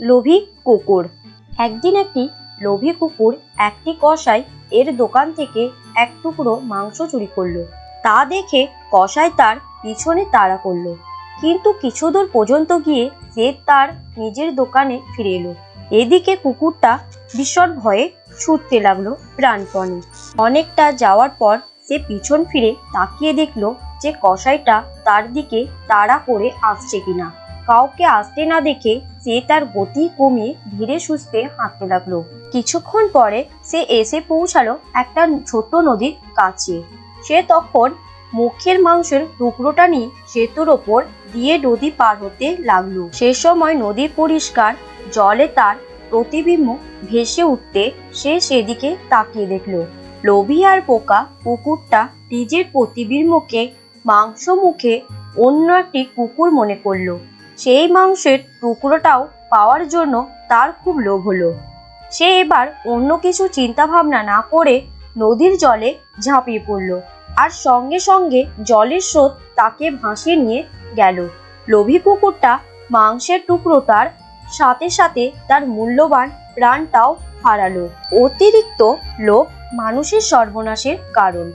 লোভী কুকুর। একদিন একটি লোভী কুকুর একটি কসাই এর দোকান থেকে এক টুকরো মাংস চুরি করল। তা দেখে কসাই তার পিছনে তাড়া করল। কিন্তু কিছু দূর পর্যন্ত গিয়ে সে তার নিজের দোকানে ফিরে এলো। এদিকে কুকুরটা ভীষণ ভয়ে ছুটতে লাগল প্রাণপণে। অনেকটা যাওয়ার পর সে পিছন ফিরে তাকিয়ে দেখল যে কসাইটা তার দিকে তাড়া করে আসছে কিনা। কাউকে আসতে না দেখে সে তার গতি কমিয়ে ধীরে সুস্থে হাঁটতে লাগল। কিছুক্ষণ পরে সে এসে পৌঁছালো একটা ছোট নদীর কাছে। সে তখন মুখের মাংসের টুকরোটা নিয়ে সেতুর ওপর দিয়ে নদী পার হতে লাগল। সে সময় নদী পরিষ্কার, জলে তার প্রতিবিম্ব ভেসে উঠতে সে সেদিকে তাকিয়ে দেখল। লোভী আর পোকা কুকুরটা নিজের প্রতিবিম্বকে মাংস মুখে অন্য একটি কুকুর মনে করল। সেই মাংসের টুকরোটাও পাওয়ার জন্য তার খুব লোভ হলো। সে এবার অন্য কিছু চিন্তা ভাবনা না করে নদীর জলে ঝাঁপিয়ে পড়ল আর সঙ্গে সঙ্গে জলের স্রোত তাকে ভাসিয়ে নিয়ে গেল। লোভী কুকুরটা মাংসের টুকরোটার সাথে সাথে তার মূল্যবান প্রাণটাও হারালো। অতিরিক্ত লোভ মানুষের সর্বনাশের কারণ।